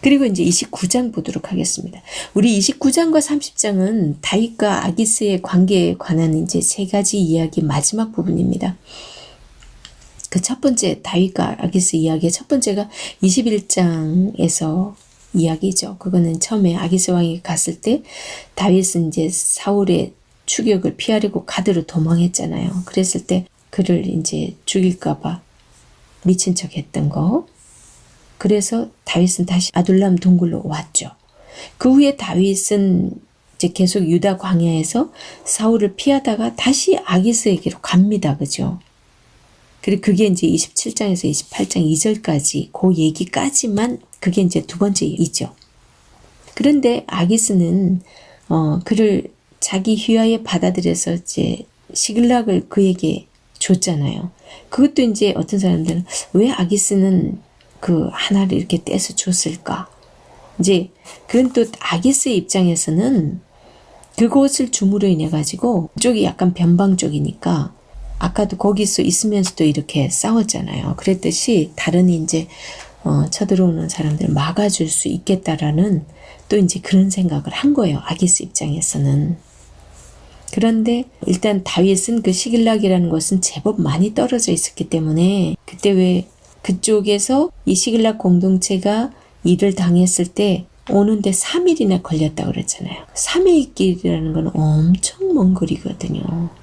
그리고 이제 29장 보도록 하겠습니다. 우리 29장과 30장은 다윗과 아기스의 관계에 관한 이제 세 가지 이야기 마지막 부분입니다. 그 첫 번째 다윗과 아기스 이야기의 첫 번째가 21장에서 이야기죠. 그거는 처음에 아기스 왕이 갔을 때 다윗은 이제 사울의 추격을 피하려고 가드로 도망했잖아요. 그랬을 때 그를 이제 죽일까봐 미친 척 했던 거. 그래서 다윗은 다시 아둘람 동굴로 왔죠. 그 후에 다윗은 이제 계속 유다 광야에서 사울을 피하다가 다시 아기스에게로 갑니다. 그죠? 그리고 그게 이제 27장에서 28장 2절까지 그 얘기까지만 그게 이제 두 번째이죠. 그런데 아기스는 어 그를 자기 휘하에 받아들여서 이제 시글락을 그에게 줬잖아요. 그것도 이제 어떤 사람들은 왜 아기스는 그 하나를 이렇게 떼서 줬을까? 이제 그건 또 아기스의 입장에서는 그것을 줌으로 인해 가지고 쪽이 약간 변방 쪽이니까 아까도 거기서 있으면서도 이렇게 싸웠잖아요. 그랬듯이 다른 이제 어, 쳐들어오는 사람들을 막아줄 수 있겠다라는 또 이제 그런 생각을 한 거예요. 아기스 입장에서는. 그런데 일단 다윗은 그 시길락이라는 것은 제법 많이 떨어져 있었기 때문에 그때 왜 그쪽에서 이 시길락 공동체가 일을 당했을 때 오는데 3일이나 걸렸다고 그랬잖아요. 3일 길이라는 건 엄청 먼 거리거든요.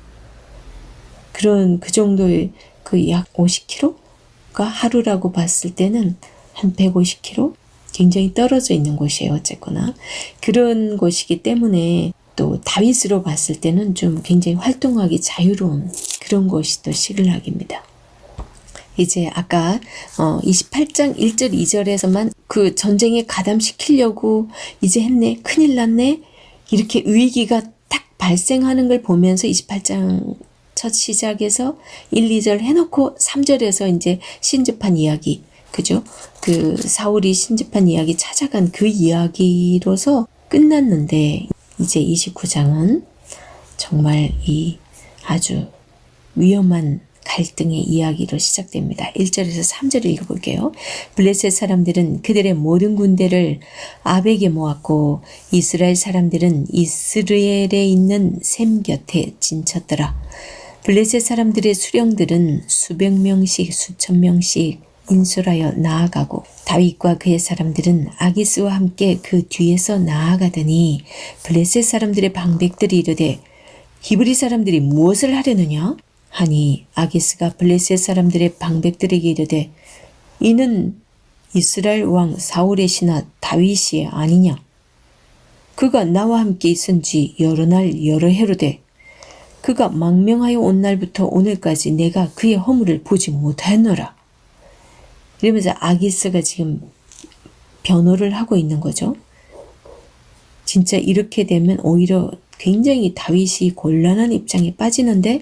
그런 그 정도의 그 약 50km가 하루라고 봤을 때는 한 150km 굉장히 떨어져 있는 곳이에요. 어쨌거나 그런 곳이기 때문에 또 다윗으로 봤을 때는 좀 굉장히 활동하기 자유로운 그런 곳이 또 시글락입니다. 이제 아까 어 28장 1절 2절에서만 그 전쟁에 가담시키려고 이제 했네 큰일 났네 이렇게 위기가 딱 발생하는 걸 보면서 28장 첫 시작에서 1, 2절 해놓고 3절에서 이제 신접한 이야기 그죠? 그 사울이 신접한 이야기 찾아간 그 이야기로서 끝났는데 이제 29장은 정말 이 아주 위험한 갈등의 이야기로 시작됩니다. 1절에서 3절을 읽어볼게요. 블레셋 사람들은 그들의 모든 군대를 아벡에 모았고 이스라엘 사람들은 이스라엘에 있는 셈 곁에 진쳤더라. 블레셋 사람들의 수령들은 수백 명씩 수천 명씩 인솔하여 나아가고 다윗과 그의 사람들은 아기스와 함께 그 뒤에서 나아가더니 블레셋 사람들의 방백들이 이르되 히브리 사람들이 무엇을 하려느냐? 하니 아기스가 블레셋 사람들의 방백들에게 이르되 이는 이스라엘 왕 사울의 신하 다윗이 아니냐? 그가 나와 함께 있은 지 여러 날 여러 해로 돼 그가 망명하여 온 날부터 오늘까지 내가 그의 허물을 보지 못하였노라. 이러면서 아기스가 지금 변호를 하고 있는 거죠. 진짜 이렇게 되면 오히려 굉장히 다윗이 곤란한 입장에 빠지는데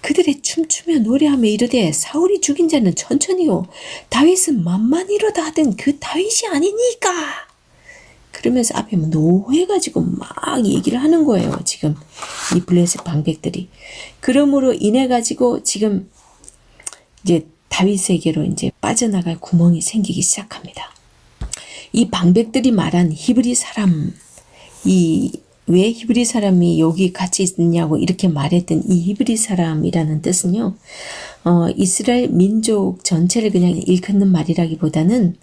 그들의 춤추며 노래하며 이르되 사울이 죽인 자는 천천히요 다윗은 만만히로다 하던 그 다윗이 아니니까. 그러면서 앞에 뭐 노해가지고 막 얘기를 하는 거예요 지금 이 블레셋 방백들이. 그러므로 인해 가지고 지금 이제 다윗에게로 이제 빠져나갈 구멍이 생기기 시작합니다. 이 방백들이 말한 히브리 사람 이 왜 히브리 사람이 여기 같이 있냐고 이렇게 말했던 이 히브리 사람이라는 뜻은요, 어, 이스라엘 민족 전체를 그냥 일컫는 말이라기보다는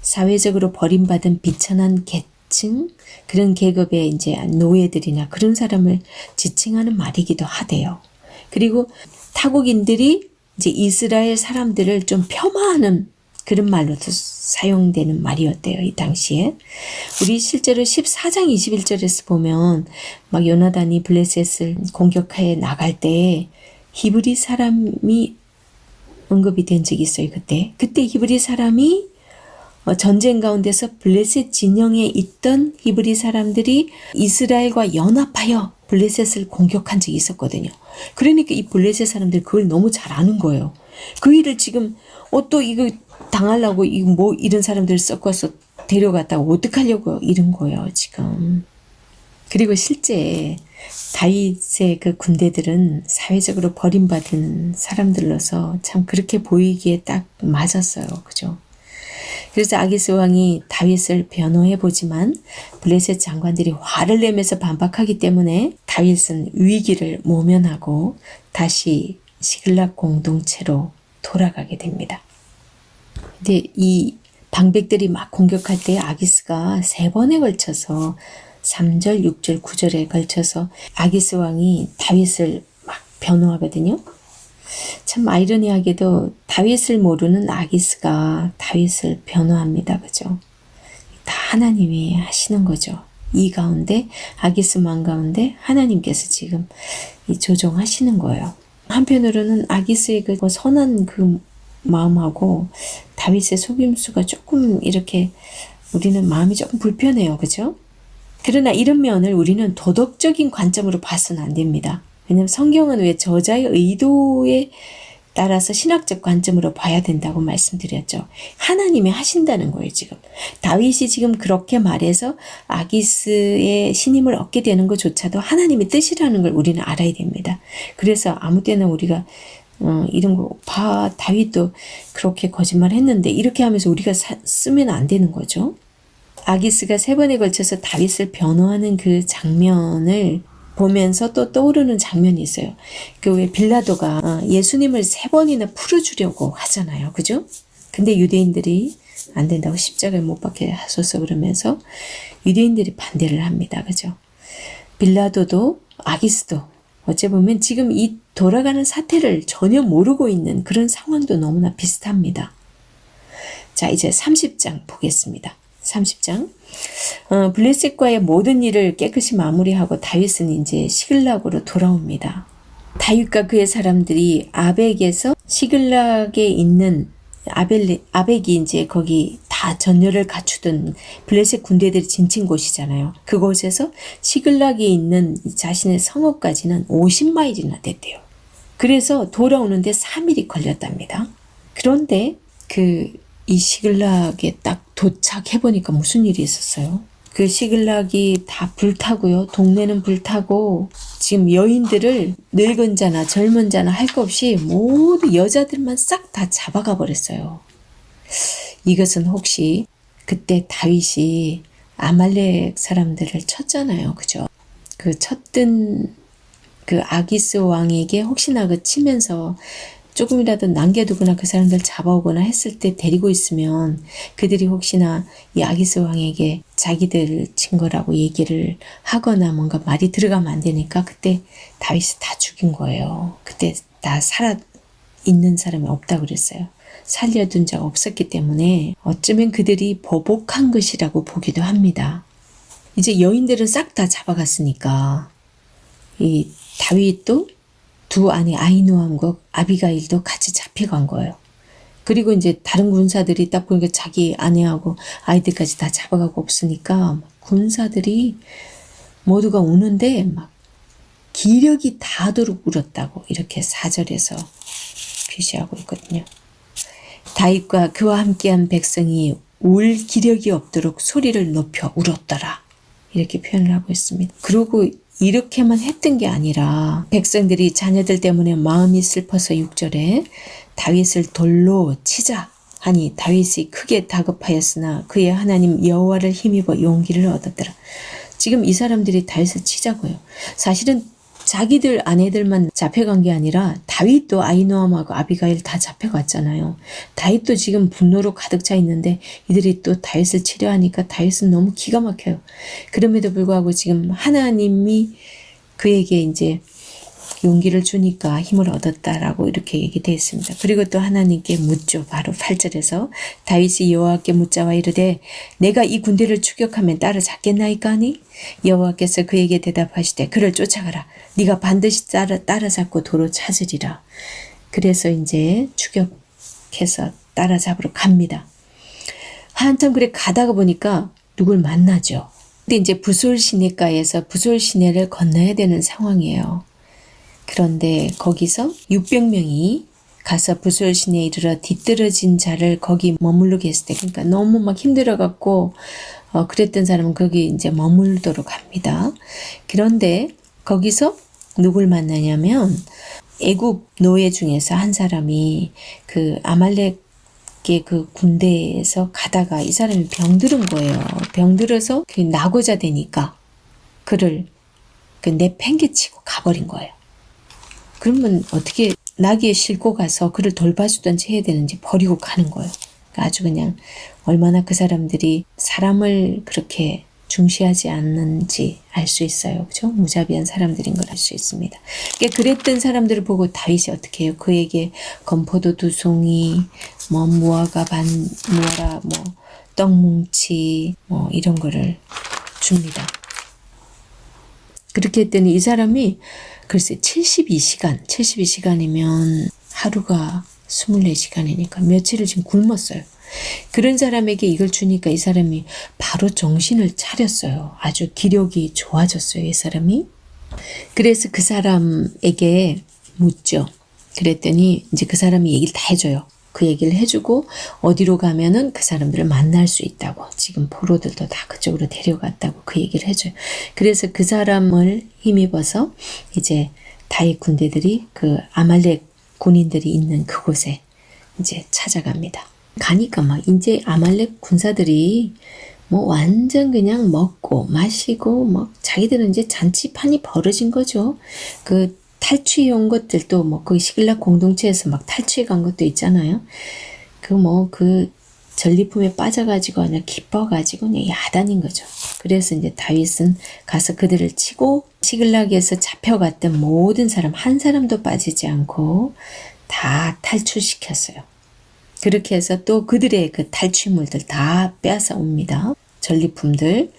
사회적으로 버림받은 비천한 계층, 그런 계급의 이제 노예들이나 그런 사람을 지칭하는 말이기도 하대요. 그리고 타국인들이 이제 이스라엘 사람들을 좀 폄하하는 그런 말로도 사용되는 말이었대요. 이 당시에. 우리 실제로 14장 21절에서 보면 막 요나단이 블레셋을 공격하여 나갈 때 히브리 사람이 언급이 된 적이 있어요. 그때. 그때 히브리 사람이 어, 전쟁 가운데서 블레셋 진영에 있던 히브리 사람들이 이스라엘과 연합하여 블레셋을 공격한 적이 있었거든요. 그러니까 이 블레셋 사람들이 그걸 너무 잘 아는 거예요. 그 일을 지금 어 또 이거 당하려고 이거 뭐 이런 사람들을 섞어서 데려갔다가 어떡하려고 이런 거예요, 지금. 그리고 실제 다윗의 그 군대들은 사회적으로 버림받은 사람들로서 참 그렇게 보이기에 딱 맞았어요. 그죠? 그래서 아기스 왕이 다윗을 변호해 보지만 블레셋 장관들이 화를 내면서 반박하기 때문에 다윗은 위기를 모면하고 다시 시글락 공동체로 돌아가게 됩니다. 근데 이 방백들이 막 공격할 때 아기스가 세 번에 걸쳐서 3절, 6절, 9절에 걸쳐서 아기스 왕이 다윗을 막 변호하거든요. 참 아이러니하게도 다윗을 모르는 아기스가 다윗을 변호합니다. 그죠? 다 하나님이 하시는 거죠. 이 가운데 아기스만 가운데 하나님께서 지금 이 조종하시는 거예요. 한편으로는 아기스의 그 선한 그 마음하고 다윗의 속임수가 조금 이렇게 우리는 마음이 조금 불편해요. 그죠? 그러나 이런 면을 우리는 도덕적인 관점으로 봐서는 안 됩니다. 왜냐하면 성경은 왜 저자의 의도에 따라서 신학적 관점으로 봐야 된다고 말씀드렸죠. 하나님이 하신다는 거예요, 지금. 다윗이 지금 그렇게 말해서 아기스의 신임을 얻게 되는 것조차도 하나님의 뜻이라는 걸 우리는 알아야 됩니다. 그래서 아무 때나 우리가 어, 이런 거, 봐, 다윗도 그렇게 거짓말 했는데, 이렇게 하면서 우리가 사, 쓰면 안 되는 거죠. 아기스가 세 번에 걸쳐서 다윗을 변호하는 그 장면을 보면서 또 떠오르는 장면이 있어요. 그 왜 빌라도가 어, 예수님을 세 번이나 풀어주려고 하잖아요. 그죠? 근데 유대인들이 안 된다고 십자가에 못 박게 하소서 그러면서 유대인들이 반대를 합니다. 그죠? 빌라도도 아기스도 어째 보면 지금 이 돌아가는 사태를 전혀 모르고 있는 그런 상황도 너무나 비슷합니다. 자, 이제 30장 보겠습니다. 30장. 어, 블레셋과의 모든 일을 깨끗이 마무리하고 다윗은 이제 시글락으로 돌아옵니다. 다윗과 그의 사람들이 아벡에서 시글락에 있는 아벨, 아벡이 이제 거기 다 전열을 갖추던 블레셋 군대들이 진친 곳이잖아요. 그곳에서 시글락에 있는 자신의 성읍까지는 50마일이나 됐대요. 그래서 돌아오는데 3일이 걸렸답니다. 그런데 그 이 시글락에 딱 도착해 보니까 무슨 일이 있었어요? 그 시글락이 다 불타고요. 동네는 불타고 지금 여인들을 늙은 자나 젊은 자나 할 것 없이 모두 여자들만 싹 다 잡아가 버렸어요. 이것은 혹시 그때 다윗이 아말렉 사람들을 쳤잖아요. 그죠? 그 쳤던 그 아기스 왕에게 혹시나 그 치면서 조금이라도 남겨두거나 그 사람들 잡아오거나 했을 때 데리고 있으면 그들이 혹시나 이 아기스 왕에게 자기들 친 거라고 얘기를 하거나 뭔가 말이 들어가면 안 되니까 그때 다윗이 다 죽인 거예요. 그때 다 살아 있는 사람이 없다 그랬어요. 살려둔 자가 없었기 때문에 어쩌면 그들이 보복한 것이라고 보기도 합니다. 이제 여인들은 싹 다 잡아갔으니까 이 다윗도 두 아내 아이노함과 아비가일도 같이 잡혀간 거예요. 그리고 이제 다른 군사들이 딱 보니까 자기 아내하고 아이들까지 다 잡아가고 없으니까 군사들이 모두가 우는데 막 기력이 닿도록 울었다고 이렇게 사절에서 표시하고 있거든요. 다윗과 그와 함께한 백성이 울 기력이 없도록 소리를 높여 울었더라. 이렇게 표현을 하고 있습니다. 그리고 이렇게만 했던 게 아니라 백성들이 자녀들 때문에 마음이 슬퍼서 6절에 다윗을 돌로 치자 하니 다윗이 크게 다급하였으나 그의 하나님 여호와를 힘입어 용기를 얻었더라. 지금 이 사람들이 다윗을 치자고요. 사실은 자기들 아내들만 잡혀간 게 아니라 다윗도 아이노함하고 아비가일 다 잡혀갔잖아요. 다윗도 지금 분노로 가득 차 있는데 이들이 또 다윗을 치려 하니까 다윗은 너무 기가 막혀요. 그럼에도 불구하고 지금 하나님이 그에게 이제 용기를 주니까 힘을 얻었다라고 이렇게 얘기되어 있습니다. 그리고 또 하나님께 묻죠. 바로 8절에서 다윗이 여호와께 묻자와 이르되 내가 이 군대를 추격하면 따라잡겠나이까니 여호와께서 그에게 대답하시되 그를 쫓아가라. 네가 반드시 따라 따라잡고 도로 찾으리라. 그래서 이제 추격해서 따라잡으러 갑니다. 한참 그래 가다가 보니까 누굴 만나죠. 근데 이제 부솔 시내가에서 부솔 시내를 건너야 되는 상황이에요. 그런데 거기서 600명이 가서 부솔 시내에 이르러 뒤떨어진 자를 거기 머무르게 했을 때, 그러니까 너무 막 힘들어 갖고, 어, 그랬던 사람은 거기 이제 머물도록 합니다. 그런데 거기서 누굴 만나냐면, 애굽 노예 중에서 한 사람이 그 아말렉의 그 군대에서 가다가 이 사람이 병들은 거예요. 병들어서 그 나고자 되니까 그를 그 내팽개치고 가버린 거예요. 그러면 어떻게 나귀에 싣고 가서 그를 돌봐주든지 해야 되는지 버리고 가는 거예요. 아주 그냥 얼마나 그 사람들이 사람을 그렇게 중시하지 않는지 알 수 있어요. 그죠? 무자비한 사람들인 걸 알 수 있습니다. 그러니까 그랬던 사람들을 보고 다윗이 어떻게 해요? 그에게 건포도 두 송이, 뭐 무화과 반, 무화라, 뭐 떡뭉치, 뭐 이런 거를 줍니다. 그렇게 했더니 이 사람이 글쎄 72시간, 72시간이면 하루가 24시간이니까 며칠을 지금 굶었어요. 그런 사람에게 이걸 주니까 이 사람이 바로 정신을 차렸어요. 아주 기력이 좋아졌어요, 이 사람이. 그래서 그 사람에게 묻죠. 그랬더니 이제 그 사람이 얘기를 다 해줘요. 그 얘기를 해주고 어디로 가면은 그 사람들을 만날 수 있다고 지금 포로들도 다 그쪽으로 데려갔다고 그 얘기를 해줘요. 그래서 그 사람을 힘입어서 이제 다윗 군대들이 그 아말렉 군인들이 있는 그곳에 이제 찾아갑니다. 가니까 막 이제 아말렉 군사들이 뭐 완전 그냥 먹고 마시고 뭐 자기들은 이제 잔치판이 벌어진 거죠. 그 탈취해 온 것들도 뭐 그 시글락 공동체에서 막 탈취해 간 것도 있잖아요. 그 뭐그 그 전리품에 빠져가지고 그냥 기뻐가지고 그냥 야단인 거죠. 그래서 이제 다윗은 가서 그들을 치고 시글락에서 잡혀갔던 모든 사람 한 사람도 빠지지 않고 다 탈출시켰어요. 그렇게 해서 또 그들의 그 탈취물들 다 빼앗아 옵니다. 전리품들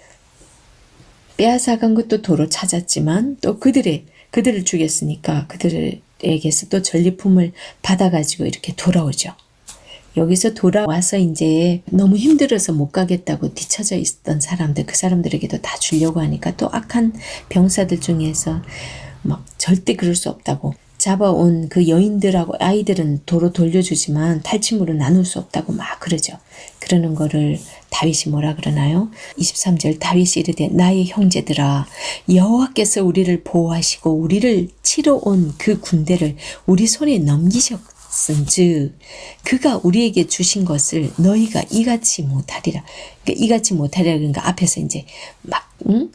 빼앗아 간 것도 도로 찾았지만 또 그들의 그들을 죽였으니까 그들에게서 또 전리품을 받아가지고 이렇게 돌아오죠. 여기서 돌아와서 이제 너무 힘들어서 못 가겠다고 뒤쳐져 있던 사람들, 그 사람들에게도 다 주려고 하니까 또 악한 병사들 중에서 막 절대 그럴 수 없다고 잡아온 그 여인들하고 아이들은 도로 돌려주지만 탈취물은 나눌 수 없다고 막 그러죠. 그러는 거를 다윗이 뭐라 그러나요? 23절 다윗이 이르되 나의 형제들아 여호와께서 우리를 보호하시고 우리를 치러 온 그 군대를 우리 손에 넘기셨은즉 그가 우리에게 주신 것을 너희가 이같이 못하리라. 그러니까 이같이 못하리라 그러니까 앞에서 이제 막 응?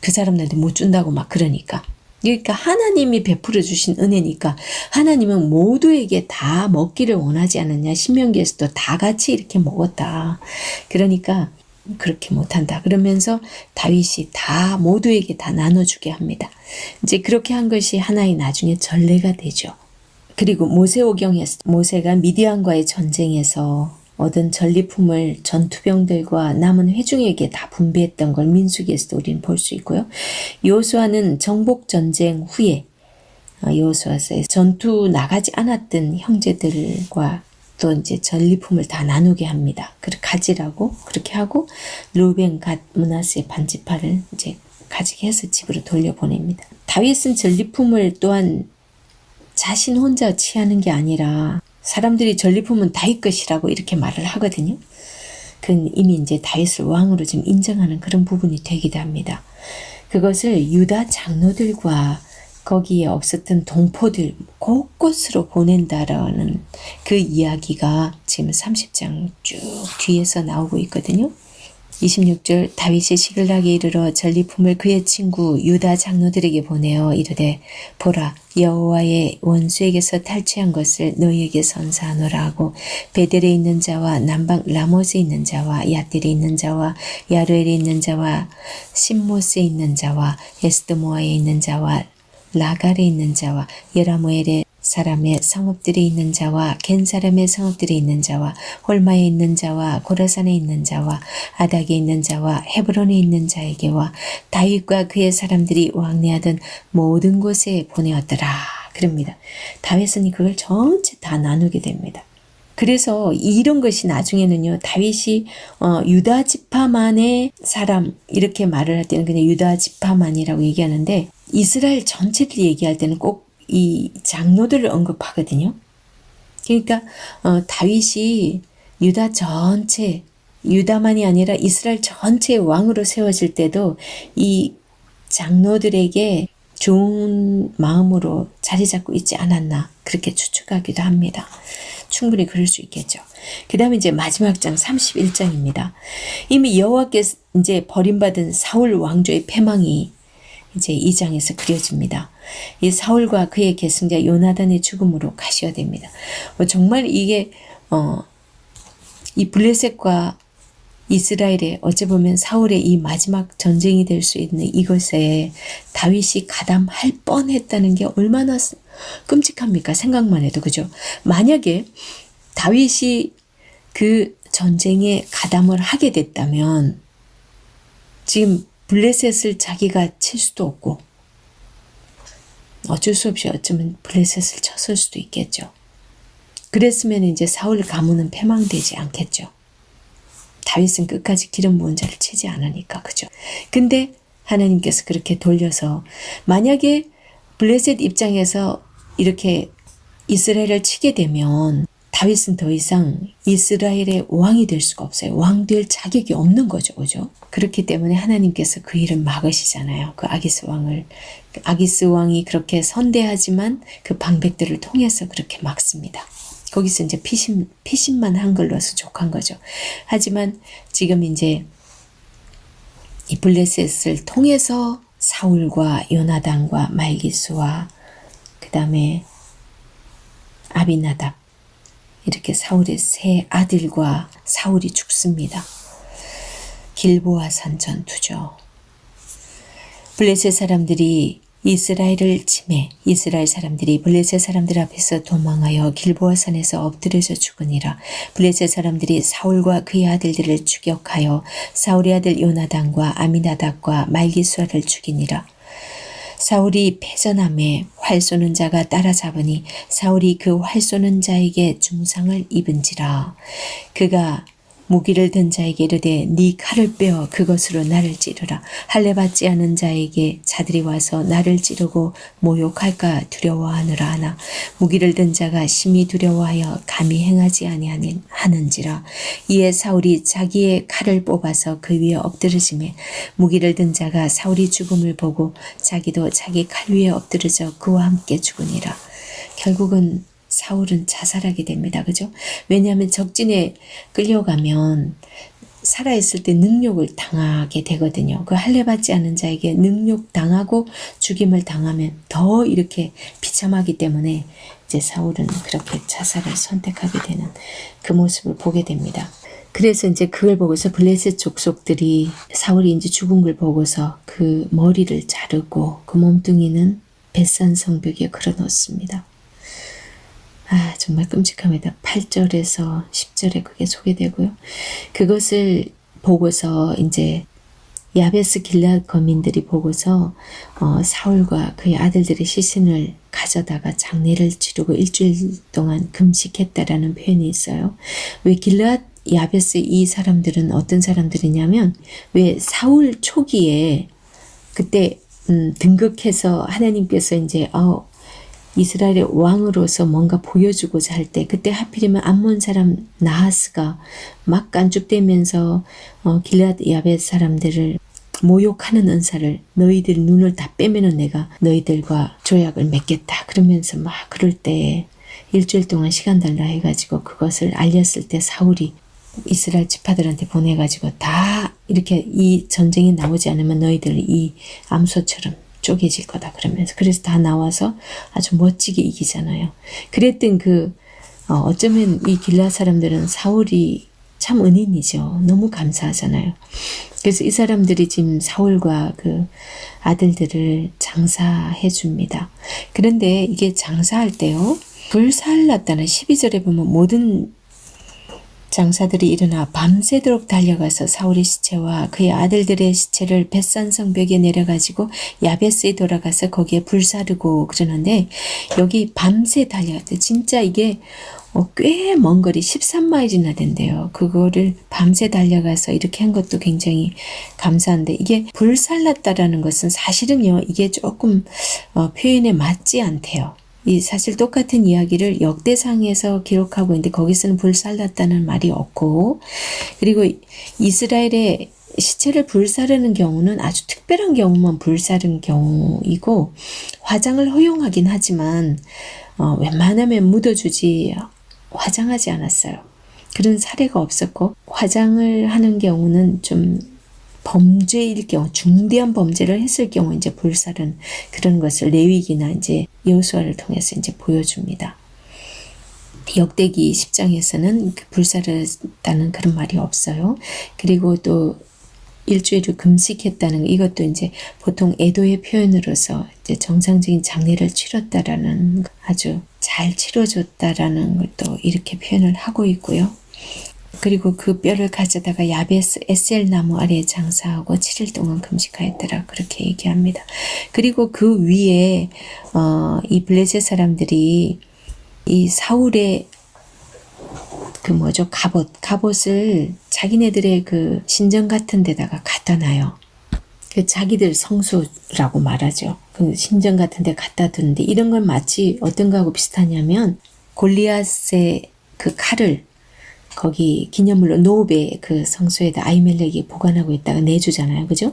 그 사람들한테 못 준다고 막 그러니까 그러니까 하나님이 베풀어 주신 은혜니까 하나님은 모두에게 다 먹기를 원하지 않느냐 신명기에서도 다 같이 이렇게 먹었다. 그러니까 그렇게 못한다. 그러면서 다윗이 다 모두에게 다 나눠주게 합니다. 이제 그렇게 한 것이 하나의 나중에 전례가 되죠. 그리고 모세오경에서 모세가 미디안과의 전쟁에서 얻은 전리품을 전투병들과 남은 회중에게 다 분배했던 걸 민수기에서도 우리는 볼 수 있고요. 요수아는 정복 전쟁 후에 어, 요수아서 전투 나가지 않았던 형제들과 또 이제 전리품을 다 나누게 합니다. 그렇게 가지라고 그렇게 하고 루벤 갓 문하스의 반지파를 이제 가지게 해서 집으로 돌려보냅니다. 다윗은 전리품을 또한 자신 혼자 취하는 게 아니라 사람들이 전리품은 다윗 것이라고 이렇게 말을 하거든요. 그건 이미 이제 다윗을 왕으로 지금 인정하는 그런 부분이 되기도 합니다. 그것을 유다 장로들과 거기에 없었던 동포들 곳곳으로 보낸다라는 그 이야기가 지금 30장 쭉 뒤에서 나오고 있거든요. 26절 다윗이 시글락에 이르러 전리품을 그의 친구 유다 장로들에게 보내어 이르되 보라 여호와의 원수에게서 탈취한 것을 너희에게 선사하노라 하고 베델에 있는 자와 남방 라못에 있는 자와 야딜에 있는 자와 야르엘에 있는 자와 신모스에 있는 자와 에스드모아에 있는 자와 라갈에 있는 자와 여라모엘의 사람의 성읍들에 있는 자와 겐 사람의 성읍들에 있는 자와 홀마에 있는 자와 고라산에 있는 자와 아닥에 있는 자와 헤브론에 있는 자에게와 다윗과 그의 사람들이 왕래하던 모든 곳에 보내었더라. 그럽니다. 다윗은 그걸 전체 다 나누게 됩니다. 그래서 이런 것이 나중에는요 다윗이 어, 유다 지파만의 사람 이렇게 말을 할 때는 그냥 유다 지파만이라고 얘기하는데 이스라엘 전체를 얘기할 때는 꼭 이 장로들을 언급하거든요. 그러니까 어, 다윗이 유다 전체 유다만이 아니라 이스라엘 전체의 왕으로 세워질 때도 이 장로들에게 좋은 마음으로 자리 잡고 있지 않았나 그렇게 추측하기도 합니다. 충분히 그럴 수 있겠죠. 그 다음에 이제 마지막 장 31장입니다. 이미 여호와께서 이제 버림받은 사울 왕조의 패망이 이제 이 장에서 그려집니다. 이 사울과 그의 계승자 요나단의 죽음으로 가시화됩니다. 어, 정말 이게 어, 이 블레셋과 이스라엘의 어찌 보면 사울의 이 마지막 전쟁이 될 수 있는 이것에 다윗이 가담할 뻔했다는 게 얼마나 끔찍합니까? 생각만 해도 그죠? 만약에 다윗이 그 전쟁에 가담을 하게 됐다면 지금 블레셋을 자기가 칠 수도 없고 어쩔 수 없이 어쩌면 블레셋을 쳤을 수도 있겠죠. 그랬으면 이제 사울 가문은 패망되지 않겠죠. 다윗은 끝까지 기름 부은 자를 치지 않으니까 그죠. 근데 하나님께서 그렇게 돌려서 만약에 블레셋 입장에서 이렇게 이스라엘을 치게 되면 다윗은 더 이상 이스라엘의 왕이 될 수가 없어요. 왕 될 자격이 없는 거죠. 그죠? 그렇기 때문에 하나님께서 그 일을 막으시잖아요. 그 아기스 왕을. 그 아기스 왕이 그렇게 선대하지만 그 방백들을 통해서 그렇게 막습니다. 거기서 이제 피신, 피신만 한 걸로 수족한 거죠. 하지만 지금 이제 이 블레셋을 통해서 사울과 요나단과 말기스와 그 다음에 아비나답 이렇게 사울의 세 아들과 사울이 죽습니다. 길보아 산 전투죠. 블레셋 사람들이 이스라엘을 침해 이스라엘 사람들이 블레셋 사람들 앞에서 도망하여 길보아 산에서 엎드려져 죽으니라 블레셋 사람들이 사울과 그의 아들들을 추격하여 사울의 아들 요나단과 아미나답과 말기수아를 죽이니라 사울이 패전함에 활 쏘는 자가 따라잡으니 사울이 그 활 쏘는 자에게 중상을 입은지라. 그가 무기를 든 자에게 이르되 네 칼을 빼어 그것으로 나를 찌르라. 할례 받지 않은 자에게 자들이 와서 나를 찌르고 모욕할까 두려워하느라 하나. 무기를 든 자가 심히 두려워하여 감히 행하지 아니하는지라. 이에 사울이 자기의 칼을 뽑아서 그 위에 엎드러짐에 무기를 든 자가 사울이 죽음을 보고 자기도 자기 칼 위에 엎드러져 그와 함께 죽으니라. 결국은 사울은 자살하게 됩니다. 그죠? 왜냐하면 적진에 끌려가면 살아있을 때 능욕을 당하게 되거든요. 그 할례받지 않은 자에게 능욕 당하고 죽임을 당하면 더 이렇게 비참하기 때문에 이제 사울은 그렇게 자살을 선택하게 되는 그 모습을 보게 됩니다. 그래서 이제 그걸 보고서 블레셋 족속들이 사울이 이제 죽은 걸 보고서 그 머리를 자르고 그 몸뚱이는 벳산 성벽에 걸어놓습니다. 아, 정말 끔찍합니다. 8절에서 10절에 그게 소개되고요. 그것을 보고서 이제 야베스 길라 거민들이 보고서 어, 사울과 그의 아들들의 시신을 가져다가 장례를 치르고 일주일 동안 금식했다라는 표현이 있어요. 왜 길라 야베스 이 사람들은 어떤 사람들이냐면 왜 사울 초기에 그때 음, 등극해서 하나님께서 이제 어, 이스라엘의 왕으로서 뭔가 보여주고자 할 때 그때 하필이면 암몬 사람 나하스가 막 깐죽대면서 어, 길앗 야벳 사람들을 모욕하는 은사를 너희들 눈을 다 빼면은 내가 너희들과 조약을 맺겠다 그러면서 막 그럴 때 일주일 동안 시간 달라 해가지고 그것을 알렸을 때 사울이 이스라엘 지파들한테 보내가지고 다 이렇게 이 전쟁이 나오지 않으면 너희들 이 암소처럼 쪼개질 거다 그러면서 그래서 다 나와서 아주 멋지게 이기잖아요. 그랬던 그 어, 어쩌면 이 길라 사람들은 사울이 참 은인이죠. 너무 감사하잖아요. 그래서 이 사람들이 지금 사울과 그 아들들을 장사해 줍니다. 그런데 이게 장사할 때요. 불살났다는 12절에 보면 모든 장사들이 일어나 밤새도록 달려가서 사울의 시체와 그의 아들들의 시체를 벳산 성 벽에 내려가지고 야베스에 돌아가서 거기에 불사르고 그러는데 여기 밤새 달려갔대. 진짜 이게 어, 꽤먼 거리 13마일이나 된대요. 그거를 밤새 달려가서 이렇게 한 것도 굉장히 감사한데 이게 불살랐다라는 것은 사실은요 이게 조금 어, 표현에 맞지 않대요. 이 사실 똑같은 이야기를 역대상에서 기록하고 있는데 거기서는 불살랐다는 말이 없고 그리고 이스라엘의 시체를 불사르는 경우는 아주 특별한 경우만 불사른 경우이고 화장을 허용하긴 하지만 어, 웬만하면 묻어주지 화장하지 않았어요. 그런 사례가 없었고 화장을 하는 경우는 좀 범죄일 경우 중대한 범죄를 했을 경우 이제 불살은 그런 것을 레위기나 이제 여호수아를 통해서 이제 보여줍니다. 역대기 10장에서는 그 불살했다는 그런 말이 없어요. 그리고 또 일주일을 금식했다는 이것도 이제 보통 애도의 표현으로서 이제 정상적인 장례를 치렀다라는 아주 잘 치러줬다라는 것도 이렇게 표현을 하고 있고요. 그리고 그 뼈를 가져다가 야베스 에셀 나무 아래에 장사하고 7일 동안 금식하였더라 그렇게 얘기합니다. 그리고 그 위에 어, 이 블레셋 사람들이 이 사울의 그 뭐죠 갑옷 갑옷을 자기네들의 그 신전 같은 데다가 갖다 놔요. 그 자기들 성수라고 말하죠. 그 신전 같은 데 갖다 두는데 이런 건 마치 어떤 거하고 비슷하냐면 골리앗의 그 칼을 거기 기념물로 노베 그 성소에다 아이멜렉이 보관하고 있다가 내주잖아요. 그죠?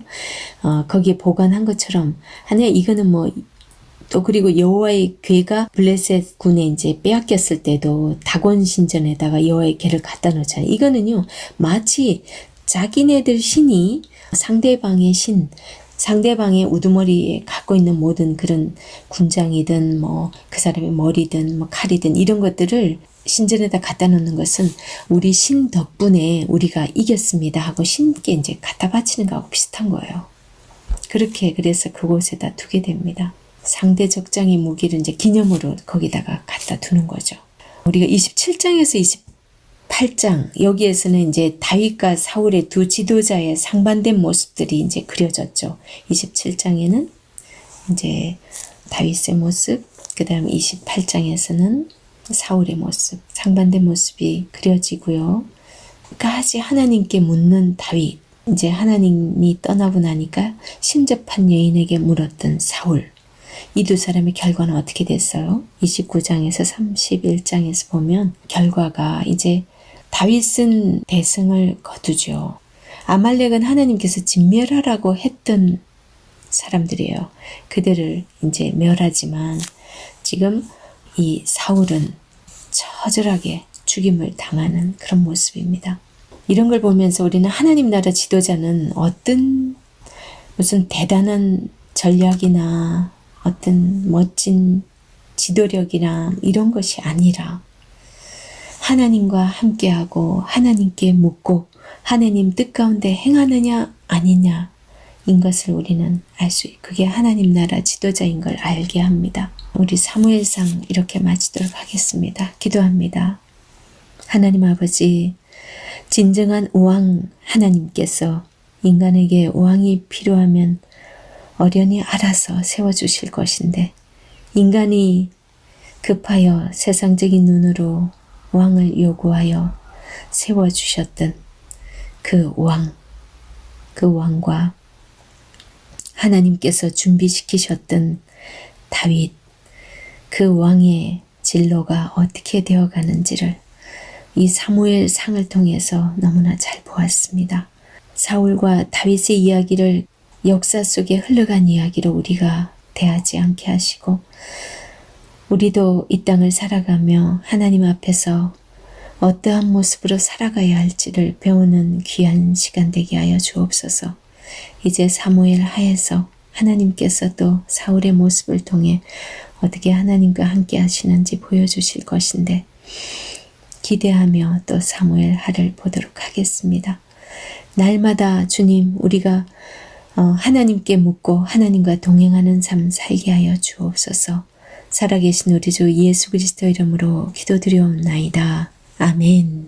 어, 거기에 보관한 것처럼 하냐 이거는 뭐 또 그리고 여호와의 괴가 블레셋 군에 이제 빼앗겼을 때도 다곤 신전에다가 여호와의 괴를 갖다 놓잖아요. 이거는요 마치 자기네들 신이 상대방의 신 상대방의 우두머리에 갖고 있는 모든 그런 군장이든 뭐 그 사람의 머리든 뭐 칼이든 이런 것들을 신전에다 갖다 놓는 것은 우리 신 덕분에 우리가 이겼습니다 하고 신께 이제 갖다 바치는 거하고 비슷한 거예요. 그렇게 그래서 그곳에다 두게 됩니다. 상대 적장의 무기를 이제 기념으로 거기다가 갖다 두는 거죠. 우리가 27장에서 28장 여기에서는 이제 다윗과 사울의 두 지도자의 상반된 모습들이 이제 그려졌죠. 27장에는 이제 다윗의 모습, 그다음 28장에서는 사울의 모습, 상반된 모습이 그려지고요. 까지 하나님께 묻는 다윗, 이제 하나님이 떠나고 나니까 신접한 여인에게 물었던 사울. 이 두 사람의 결과는 어떻게 됐어요? 29장에서 31장에서 보면 결과가 이제 다윗은 대승을 거두죠. 아말렉은 하나님께서 진멸하라고 했던 사람들이에요. 그들을 이제 멸하지만 지금 이 사울은 처절하게 죽임을 당하는 그런 모습입니다. 이런 걸 보면서 우리는 하나님 나라 지도자는 어떤 무슨 대단한 전략이나 어떤 멋진 지도력이나 이런 것이 아니라 하나님과 함께하고 하나님께 묻고 하나님 뜻 가운데 행하느냐 아니냐 인 것을 우리는 알 수, 그게 하나님 나라 지도자인 걸 알게 합니다. 우리 사무엘상 이렇게 마치도록 하겠습니다. 기도합니다. 하나님 아버지, 진정한 왕 하나님께서 인간에게 왕이 필요하면 어련히 알아서 세워주실 것인데, 인간이 급하여 세상적인 눈으로 왕을 요구하여 세워주셨던 그 왕, 그 왕과 하나님께서 준비시키셨던 다윗, 그 왕의 진로가 어떻게 되어 가는지를 이 사무엘 상을 통해서 너무나 잘 보았습니다. 사울과 다윗의 이야기를 역사 속에 흘러간 이야기로 우리가 대하지 않게 하시고 우리도 이 땅을 살아가며 하나님 앞에서 어떠한 모습으로 살아가야 할지를 배우는 귀한 시간 되게 하여 주옵소서. 이제 사무엘 하에서 하나님께서 또 사울의 모습을 통해 어떻게 하나님과 함께 하시는지 보여주실 것인데 기대하며 또 사무엘 하를 보도록 하겠습니다. 날마다 주님 우리가 어, 하나님께 묻고 하나님과 동행하는 삶 살게 하여 주옵소서. 살아계신 우리 주 예수 그리스도 이름으로 기도드리옵나이다. 아멘.